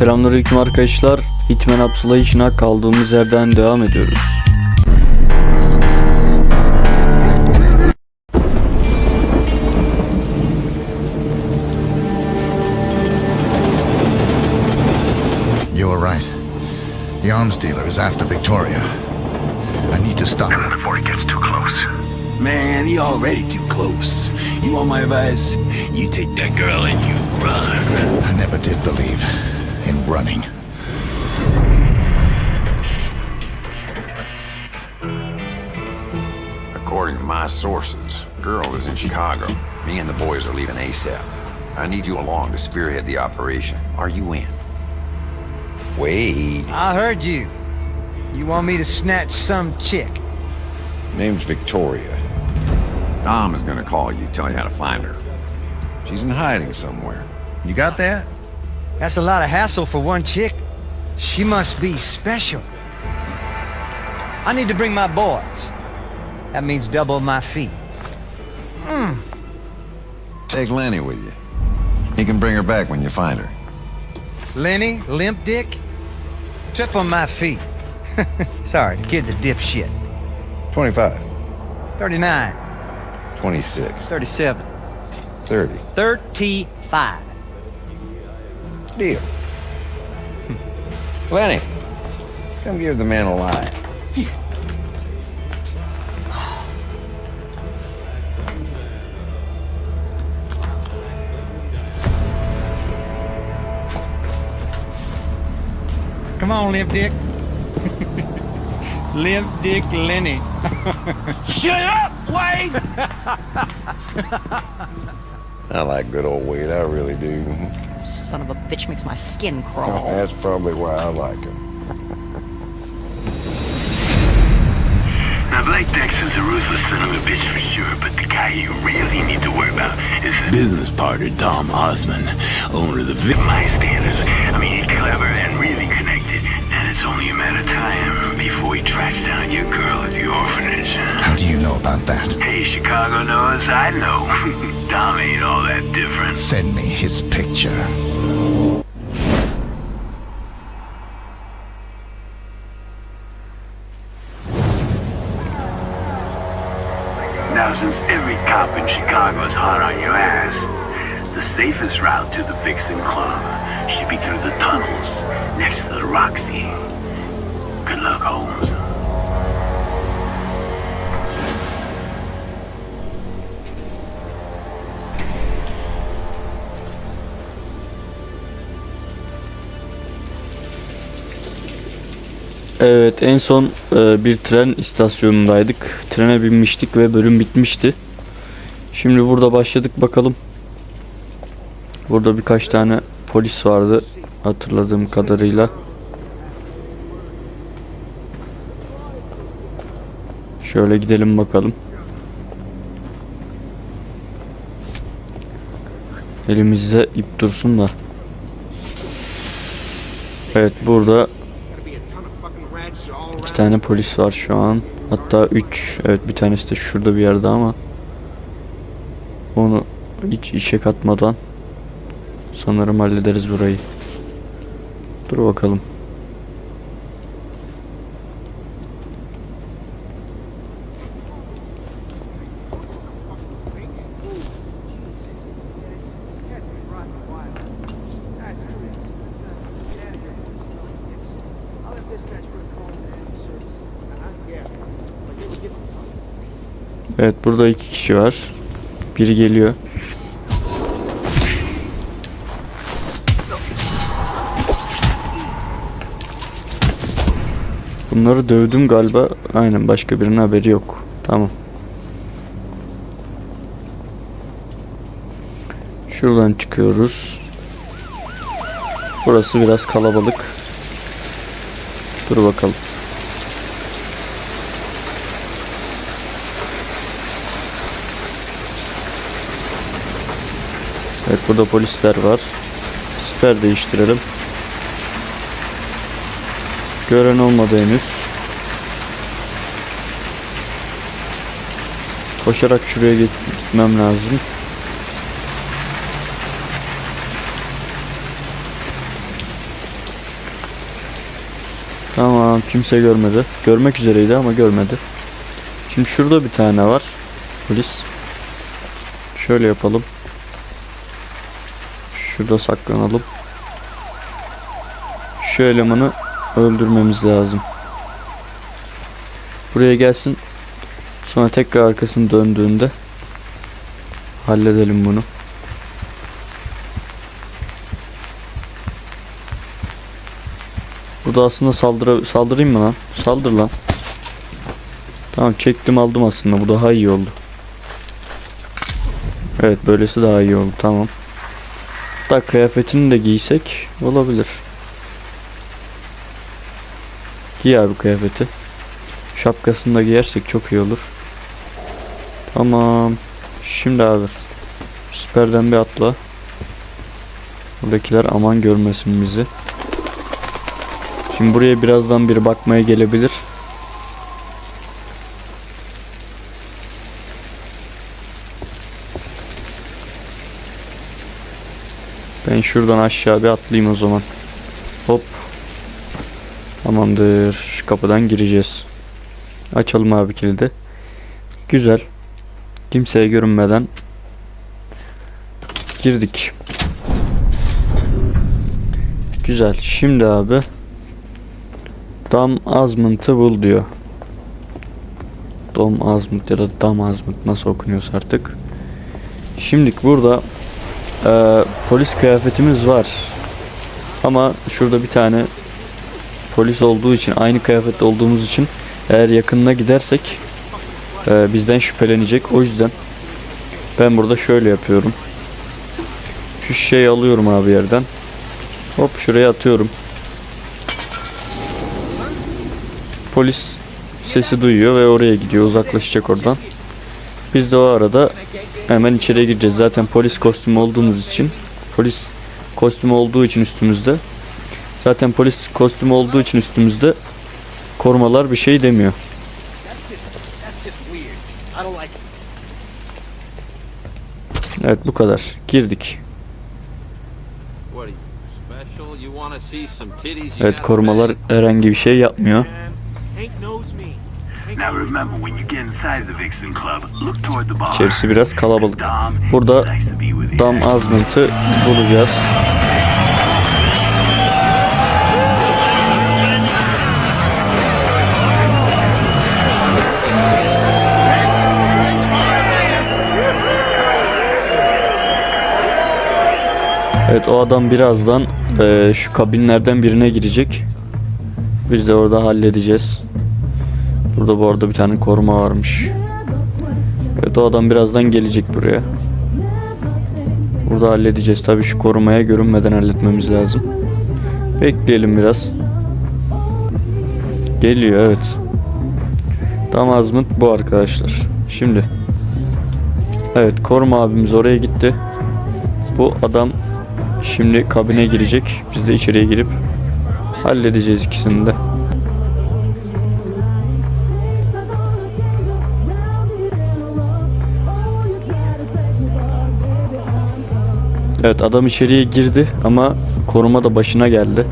Selamünaleyküm arkadaşlar. Hitman Absolution'a kaldığımız yerden devam ediyoruz. You were right. The arms dealer is after Victoria. I need to stop him before he gets too close. Man, he already too close. You want my advice? You take that girl and you run. I never did believe running. According to my sources, girl is in Chicago. Me and the boys are leaving ASAP. I need you along to spearhead the operation. Are you in? Wait. I heard you. You want me to snatch some chick? Name's Victoria. Dom is gonna call you, tell you how to find her. She's in hiding somewhere. You got that? That's a lot of hassle for one chick. She must be special. I need to bring my boys. That means double my fee. Hmm. Take Lenny with you. He can bring her back when you find her. Lenny, limp dick, trip on my feet. Sorry, the kid's a dipshit. 25, 39, 26, 37, 30. 35. Deal. Lenny, come give the man a line. Come on, limp dick. limp dick Lenny. Shut up, Wade! I like good old Wade, I really do. Son of a bitch makes my skin crawl. That's probably why I like him. Now, Blake Dexter's a ruthless son of a bitch for sure, but the guy you really need to worry about is his Business partner, Tom Osman, owner of the vi- my standards. I mean, he's clever and really connected, and it's only a matter of time before he tracks down your girl at the orphanage. How do you know about that? Hey, Chicago knows I know. Dom ain't all that different. Send me his picture. Now, since every cop in Chicago is hot on your ass, the safest route to the Vixen Club should be through the tunnels next to the Roxy. Good Holmes. Evet en son e, bir tren istasyonundaydık. Trene binmiştik ve bölüm bitmişti. Şimdi burada başladık bakalım. Burada birkaç tane polis vardı hatırladığım kadarıyla. Şöyle gidelim bakalım. Elimizde ip dursun da. Evet burada İki tane polis var şu an. Hatta üç. Evet bir tanesi de şurada bir yerde ama onu hiç işe katmadan sanırım hallederiz burayı. Dur bakalım. Evet burada iki kişi var. Biri geliyor. Bunları dövdüm galiba. Aynen başka birinin haberi yok. Tamam. Şuradan çıkıyoruz. Burası biraz kalabalık. Dur bakalım. Evet burada polisler var. Siper değiştirelim. Gören olmadı henüz. Koşarak şuraya git- gitmem lazım. Tamam kimse görmedi. Görmek üzereydi ama görmedi. Şimdi şurada bir tane var. Polis. Şöyle yapalım. Şurada saklanalım. Şu elemanı öldürmemiz lazım. Buraya gelsin. Sonra tekrar arkasını döndüğünde halledelim bunu. Burada aslında saldıra saldırayım mı lan? Saldır lan. Tamam çektim aldım aslında. Bu daha iyi oldu. Evet böylesi daha iyi oldu. Tamam. Hatta kıyafetini de giysek olabilir. Giy abi kıyafeti. Şapkasını da giyersek çok iyi olur. Tamam. Şimdi abi. Süperden bir atla. Buradakiler aman görmesin bizi. Şimdi buraya birazdan biri bakmaya gelebilir. Ben şuradan aşağı bir atlayayım o zaman. Hop. Tamamdır. Şu kapıdan gireceğiz. Açalım abi kilidi. Güzel. Kimseye görünmeden girdik. Güzel. Şimdi abi Dam Azmınt'ı bul diyor. Dom Azmınt ya da Dam Azmınt nasıl okunuyorsa artık. Şimdilik burada eee, polis kıyafetimiz var. Ama şurada bir tane polis olduğu için aynı kıyafette olduğumuz için eğer yakınına gidersek eee, bizden şüphelenecek. O yüzden ben burada şöyle yapıyorum. Şu şişeyi alıyorum abi yerden. Hop şuraya atıyorum. Polis sesi duyuyor ve oraya gidiyor uzaklaşacak oradan. Biz de o arada hemen içeriye gireceğiz. Zaten polis kostümü olduğumuz için polis kostümü olduğu için üstümüzde zaten polis kostümü olduğu için üstümüzde korumalar bir şey demiyor. That's just that's just weird. I don't like it. Evet bu kadar. Girdik. Evet korumalar herhangi bir şey yapmıyor. İçerisi biraz kalabalık. Burada. Dam Azmınt'ı bulacağız. Evet o adam birazdan eee, şu kabinlerden birine girecek. Biz de orada halledeceğiz. Burada bu arada bir tane koruma varmış. Evet o adam birazdan gelecek buraya. Burada halledeceğiz. Tabii şu korumaya görünmeden halletmemiz lazım. Bekleyelim biraz. Geliyor evet. Tam azmıt bu arkadaşlar. Şimdi. Evet koruma abimiz oraya gitti. Bu adam şimdi kabine girecek. Biz de içeriye girip halledeceğiz ikisini de. Evet adam içeriye girdi ama koruma da başına geldi.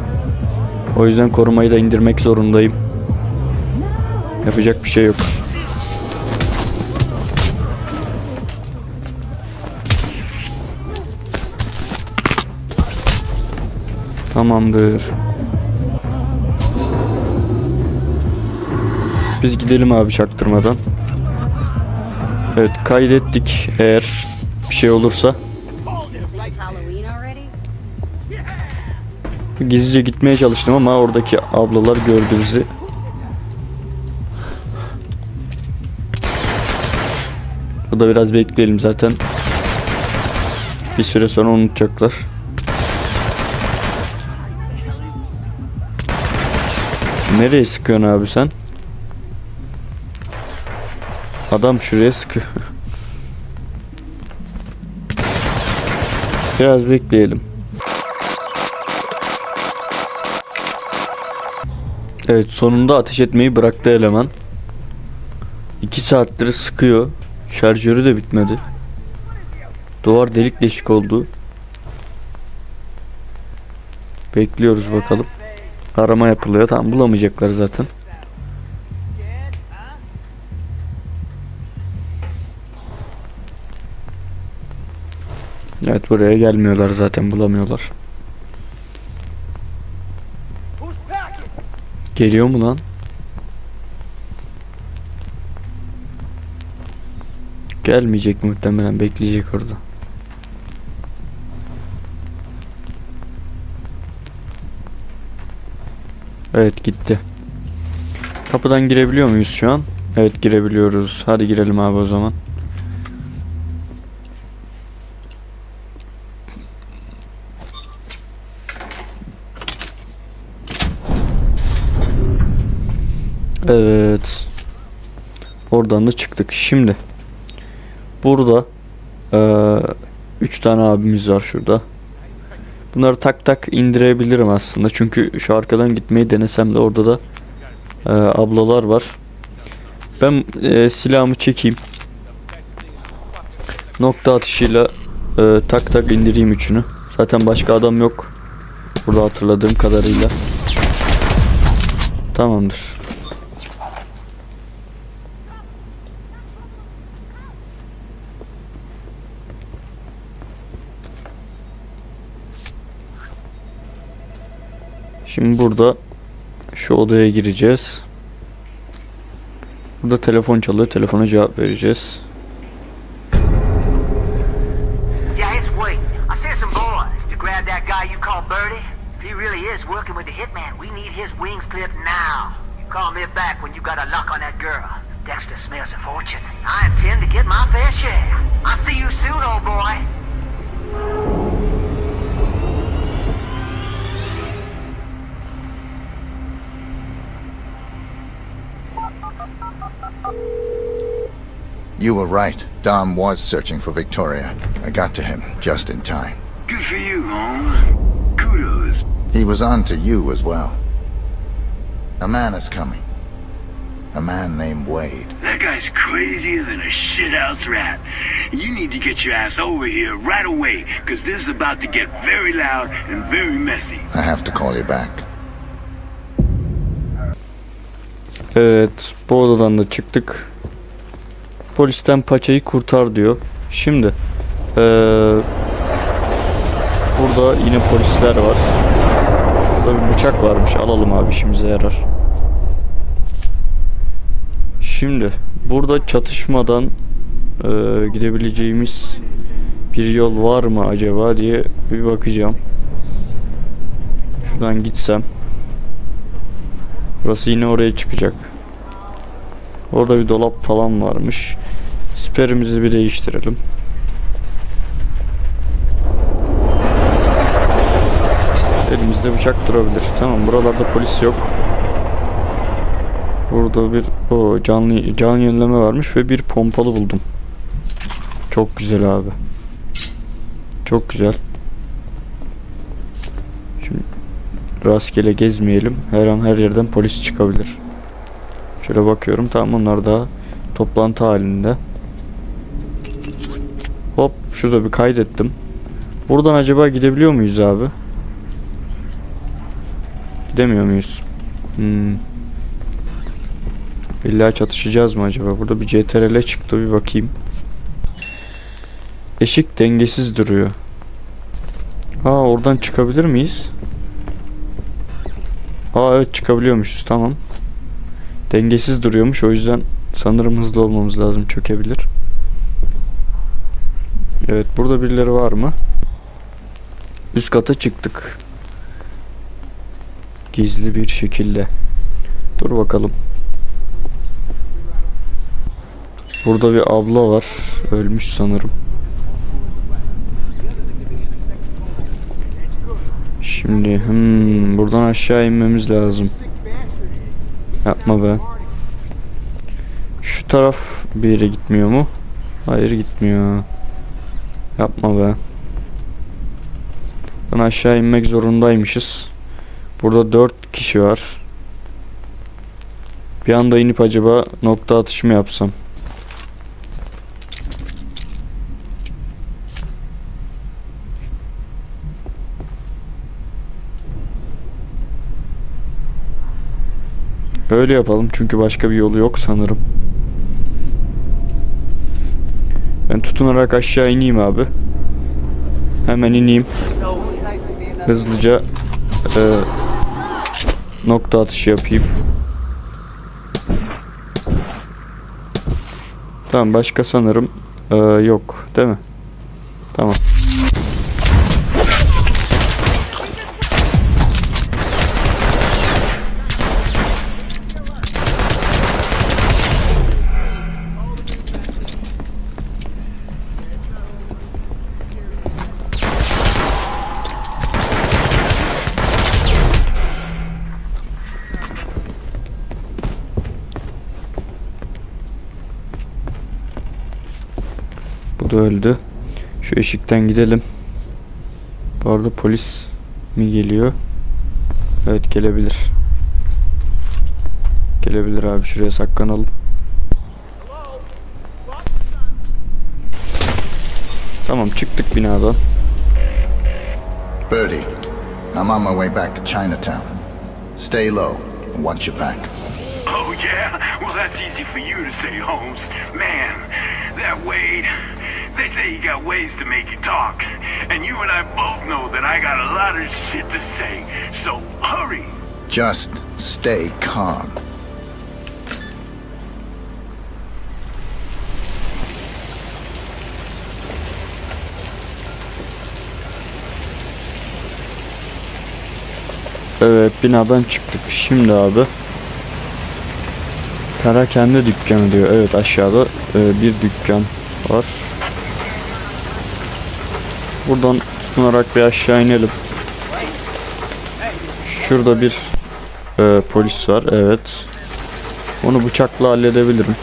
O yüzden korumayı da indirmek zorundayım. Yapacak bir şey yok. Tamamdır. Biz gidelim abi çaktırmadan. Evet kaydettik eğer bir şey olursa. Gizlice gitmeye çalıştım ama oradaki ablalar gördü bizi. Burada biraz bekleyelim zaten. Bir süre sonra unutacaklar. Nereye sıkıyorsun abi sen? Adam şuraya sıkıyor. Biraz bekleyelim. Evet sonunda ateş etmeyi bıraktı eleman. 2 saattir sıkıyor. Şarjörü de bitmedi. Duvar delik deşik oldu. Bekliyoruz bakalım. Arama yapılıyor. Tamam bulamayacaklar zaten. Evet buraya gelmiyorlar zaten bulamıyorlar. Geliyor mu lan? Gelmeyecek muhtemelen bekleyecek orada. Evet gitti. Kapıdan girebiliyor muyuz şu an? Evet girebiliyoruz. Hadi girelim abi o zaman. Evet. Oradan da çıktık. Şimdi burada eee üç tane abimiz var şurada. Bunları tak tak indirebilirim aslında. Çünkü şu arkadan gitmeyi denesem de orada da eee, ablalar var. Ben eee, silahımı çekeyim. Nokta atışıyla eee, tak tak indireyim üçünü. Zaten başka adam yok. Burada hatırladığım kadarıyla. Tamamdır. Şimdi burada şu odaya gireceğiz. Burada telefon çalıyor. Telefona cevap vereceğiz. Call me back when you got a lock on that girl. Dexter smells a fortune. I intend to get my fair share. I'll see you soon, old boy. You were right. Dom was searching for Victoria. I got to him just in time. Good for you, Holmes. Kudos. He was on to you as well. A man is coming. A man named Wade. That guy's crazier than a shithouse rat. You need to get your ass over here right away, because this is about to get very loud and very messy. I have to call you back. Evet, bu odadan da çıktık. Polisten paçayı kurtar diyor. Şimdi eee, burada yine polisler var. Burada bir bıçak varmış. Alalım abi işimize yarar. Şimdi burada çatışmadan eee, gidebileceğimiz bir yol var mı acaba diye bir bakacağım. Şuradan gitsem. Burası yine oraya çıkacak. Orada bir dolap falan varmış. Siperimizi bir değiştirelim. Elimizde bıçak durabilir. Tamam buralarda polis yok. Burada bir o canlı can yenileme varmış ve bir pompalı buldum. Çok güzel abi. Çok güzel. Şimdi rastgele gezmeyelim. Her an her yerden polis çıkabilir. Şöyle bakıyorum. Tamam onlar da toplantı halinde. Hop şurada bir kaydettim. Buradan acaba gidebiliyor muyuz abi? Gidemiyor muyuz? Hmm. İlla çatışacağız mı acaba? Burada bir CTRL çıktı bir bakayım. Eşik dengesiz duruyor. Aa oradan çıkabilir miyiz? Aa evet çıkabiliyormuşuz tamam. Dengesiz duruyormuş o yüzden sanırım hızlı olmamız lazım çökebilir. Evet burada birileri var mı? Üst kata çıktık. Gizli bir şekilde. Dur bakalım. Burada bir abla var. Ölmüş sanırım. Şimdi hmm, buradan aşağı inmemiz lazım. Yapma be. Şu taraf bir yere gitmiyor mu? Hayır gitmiyor. Yapma be. Buradan aşağı inmek zorundaymışız. Burada dört kişi var. Bir anda inip acaba nokta atışı mı yapsam? Öyle yapalım çünkü başka bir yolu yok sanırım. Ben tutunarak aşağı ineyim abi. Hemen ineyim. Hızlıca e, nokta atışı yapayım. Tamam başka sanırım e, yok değil mi? Tamam. Öldü. Şu eşikten gidelim. Bu arada polis mi geliyor? Evet gelebilir. Gelebilir abi şuraya saklanalım. Tamam çıktık binadan. Birdie, I'm on my way back to Chinatown. Stay low and watch your back. Oh, yeah? Well, that's easy for you to say, Holmes. Man, that Wade, they say you got ways to make you talk. And you and I both know that I got a lot of shit to say. So hurry. Just stay calm. Evet binadan çıktık. Şimdi abi. Perakende dükkanı diyor. Evet aşağıda e, bir dükkan var. Buradan tutunarak bir aşağı inelim. Şurada bir e, polis var. Evet. Onu bıçakla halledebilirim.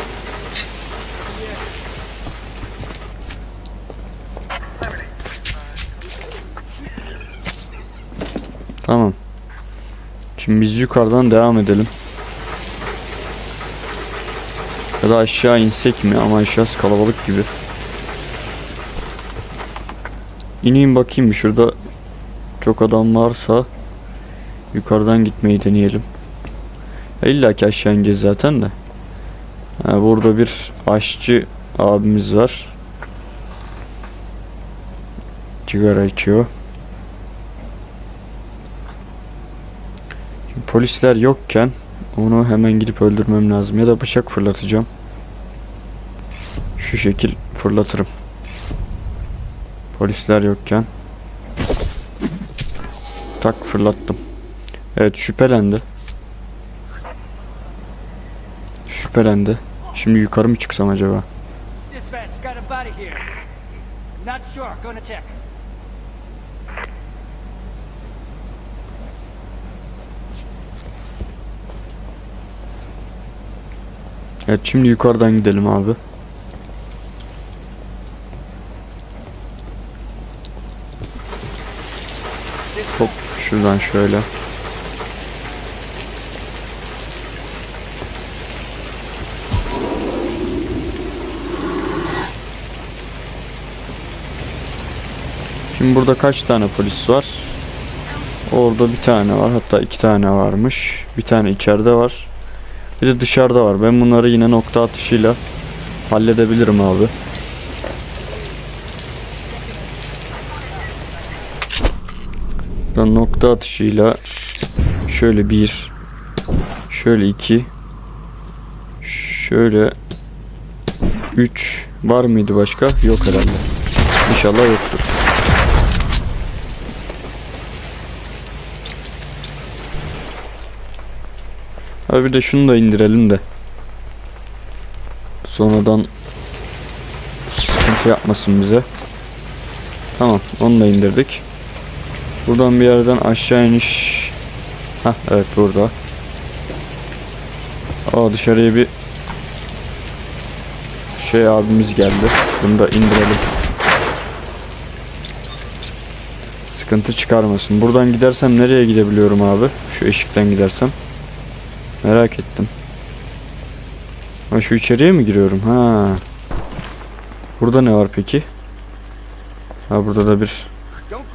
Tamam. Şimdi biz yukarıdan devam edelim. Ya da aşağı insek mi? Ama aşağısı kalabalık gibi. İneyim bakayım bir şurada çok adam varsa yukarıdan gitmeyi deneyelim. İlla ki aşağı ineceğiz zaten de. Ha, burada bir aşçı abimiz var. Sigara içiyor. Şimdi polisler yokken onu hemen gidip öldürmem lazım. Ya da bıçak fırlatacağım. Şu şekil fırlatırım. Polisler yokken. Tak fırlattım. Evet şüphelendi. Şüphelendi. Şimdi yukarı mı çıksam acaba? Evet şimdi yukarıdan gidelim abi. Hop şuradan şöyle. Şimdi burada kaç tane polis var? Orada bir tane var. Hatta iki tane varmış. Bir tane içeride var. Bir de dışarıda var. Ben bunları yine nokta atışıyla halledebilirim abi. Ben nokta atışıyla şöyle bir, şöyle iki, şöyle üç var mıydı başka? Yok herhalde. İnşallah yoktur. Abi bir de şunu da indirelim de. Sonradan sıkıntı yapmasın bize. Tamam onu da indirdik. Buradan bir yerden aşağı iniş. Hah evet burada. Aa dışarıya bir şey abimiz geldi. Bunu da indirelim. Sıkıntı çıkarmasın. Buradan gidersem nereye gidebiliyorum abi? Şu eşikten gidersem. Merak ettim. Ha şu içeriye mi giriyorum? Ha. Burada ne var peki? Ha burada da bir Don't go sneaking on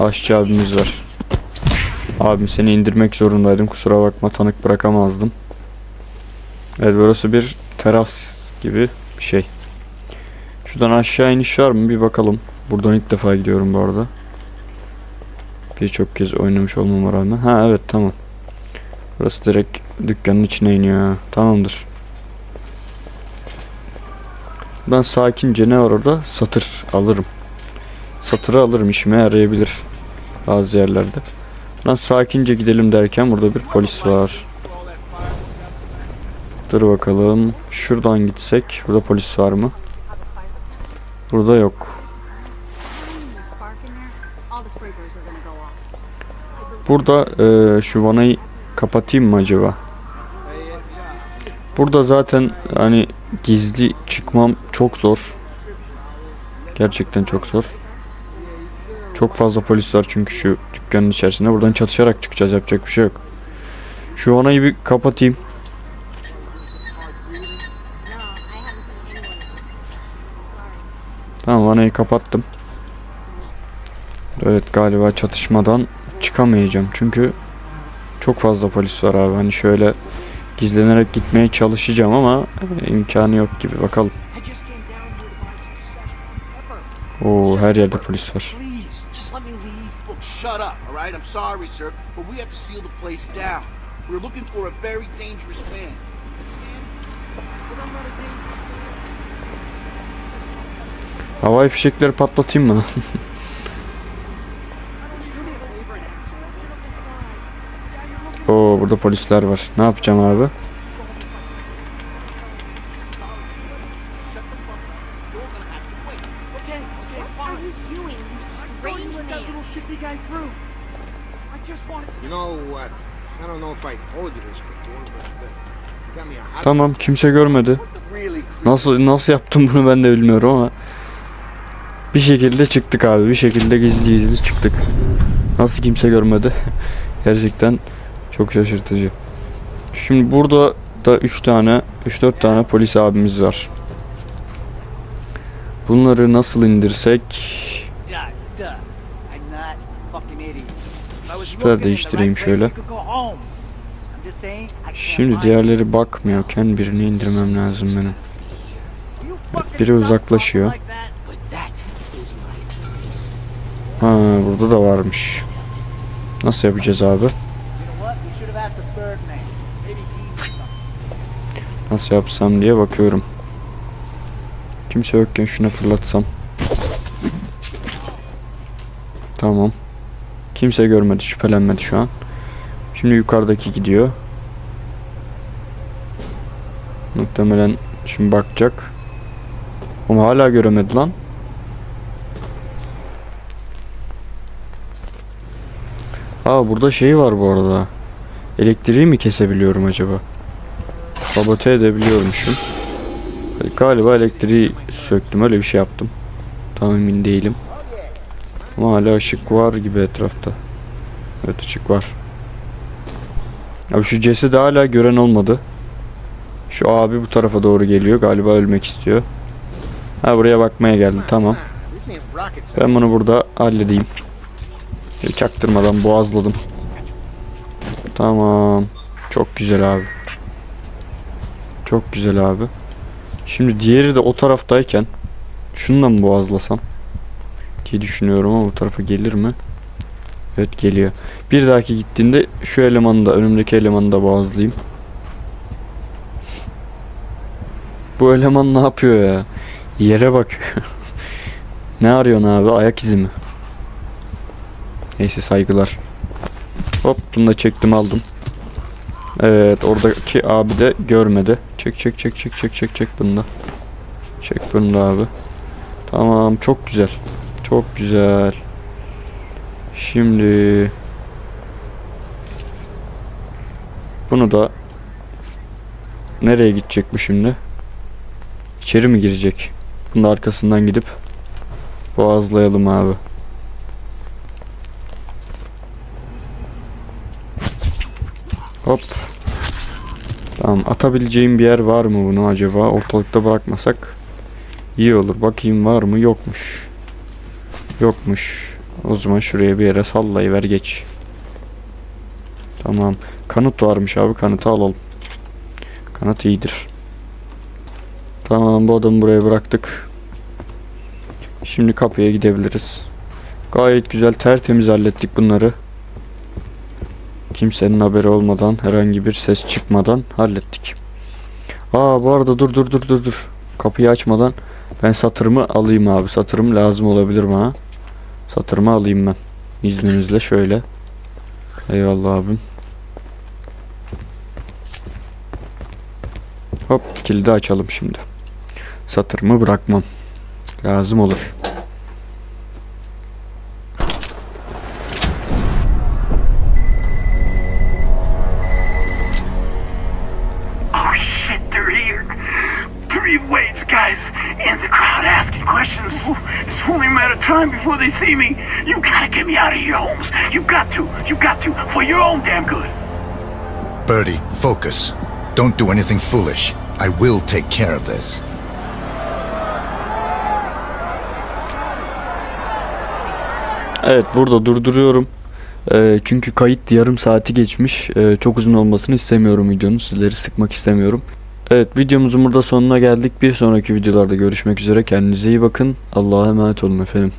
aşçı abimiz var. Abim seni indirmek zorundaydım. Kusura bakma tanık bırakamazdım. Evet burası bir teras gibi bir şey. Şuradan aşağı iniş var mı bir bakalım. Buradan ilk defa gidiyorum bu arada. Birçok kez oynamış olmama rağmen. Ha evet tamam. Burası direkt dükkanın içine iniyor. Tamamdır. Ben sakince ne var orada? Satır alırım. Satırı alırım işime yarayabilir. Bazı yerlerde. Lan sakince gidelim derken burada bir polis var. Dur bakalım. Şuradan gitsek. Burada polis var mı? Burada yok. Burada e, şu vanayı kapatayım mı acaba? Burada zaten hani gizli çıkmam çok zor. Gerçekten çok zor. Çok fazla polis var çünkü şu dükkanın içerisinde. Buradan çatışarak çıkacağız. Yapacak bir şey yok. Şu vanayı bir kapatayım. Tamam vanayı kapattım. Evet galiba çatışmadan çıkamayacağım çünkü çok fazla polis var abi. Hani şöyle gizlenerek gitmeye çalışacağım ama imkanı yok gibi bakalım. Oo her yerde polis var. Shut up, all right? I'm sorry, sir, but we have to seal the place down. We're looking for a very dangerous man. Havai fişekleri patlatayım mı? Oo burada polisler var. Ne yapacağım abi? Tamam kimse görmedi. Nasıl nasıl yaptım bunu ben de bilmiyorum ama bir şekilde çıktık abi. Bir şekilde gizli gizli çıktık. Nasıl kimse görmedi? Gerçekten çok şaşırtıcı. Şimdi burada da 3 tane 3-4 tane polis abimiz var. Bunları nasıl indirsek Süper değiştireyim şöyle. we could go home. I'm just saying, I can't Şimdi diğerleri bakmıyorken birini indirmem lazım benim. fucking biri uzaklaşıyor. Ha burada da varmış. Nasıl yapacağız abi? Nasıl yapsam diye bakıyorum. Kimse yokken şuna fırlatsam. Tamam. Kimse görmedi, şüphelenmedi şu an. Şimdi yukarıdaki gidiyor. Muhtemelen şimdi bakacak. Ama hala göremedi lan. Aa burada şey var bu arada. Elektriği mi kesebiliyorum acaba? Sabote edebiliyormuşum. Galiba elektriği söktüm öyle bir şey yaptım. Tam emin değilim. Ama hala ışık var gibi etrafta. Evet ışık var. Abi şu cesedi hala gören olmadı. Şu abi bu tarafa doğru geliyor. Galiba ölmek istiyor. Ha buraya bakmaya geldi. Tamam. Ben bunu burada halledeyim. Çaktırmadan boğazladım. Tamam. Çok güzel abi. Çok güzel abi. Şimdi diğeri de o taraftayken şununla mı boğazlasam diye düşünüyorum ama bu tarafa gelir mi? Evet geliyor. Bir dahaki gittiğinde şu elemanı da önümdeki elemanı da boğazlayayım. Bu eleman ne yapıyor ya? Yere bakıyor. ne arıyorsun abi? Ayak izi mi? Neyse saygılar. Hop bunu da çektim aldım. Evet oradaki abi de görmedi. Çek çek çek çek çek çek çek bunu da. Çek bunu da abi. Tamam çok güzel. Çok güzel. Şimdi bunu da nereye gidecek bu şimdi? İçeri mi girecek? Bunun arkasından gidip boğazlayalım abi. Hop. Tamam atabileceğim bir yer var mı bunu acaba? Ortalıkta bırakmasak iyi olur. Bakayım var mı? Yokmuş. Yokmuş. O zaman şuraya bir yere sallayıver geç. Tamam. Kanıt varmış abi. Kanıtı alalım. Kanıt iyidir. Tamam bu adamı buraya bıraktık. Şimdi kapıya gidebiliriz. Gayet güzel tertemiz hallettik bunları. Kimsenin haberi olmadan herhangi bir ses çıkmadan hallettik. Aa bu arada dur dur dur dur dur. Kapıyı açmadan ben satırımı alayım abi. Satırım lazım olabilir bana. Satırımı alayım ben. İzninizle şöyle. Eyvallah abim. Hop kilidi açalım şimdi. Satırımı bırakmam. Lazım olur. Oh shit, they're here. Three waits, guys, and the crowd asking questions. It's only a matter of time before they see me. You gotta get me out of here, Holmes. You got to. You got to. For your own damn good. Birdie, focus. Don't do anything foolish. I will take care of this. Evet burada durduruyorum. Ee, çünkü kayıt yarım saati geçmiş. Ee, çok uzun olmasını istemiyorum videonun. Sizleri sıkmak istemiyorum. Evet videomuzun burada sonuna geldik. Bir sonraki videolarda görüşmek üzere. Kendinize iyi bakın. Allah'a emanet olun efendim.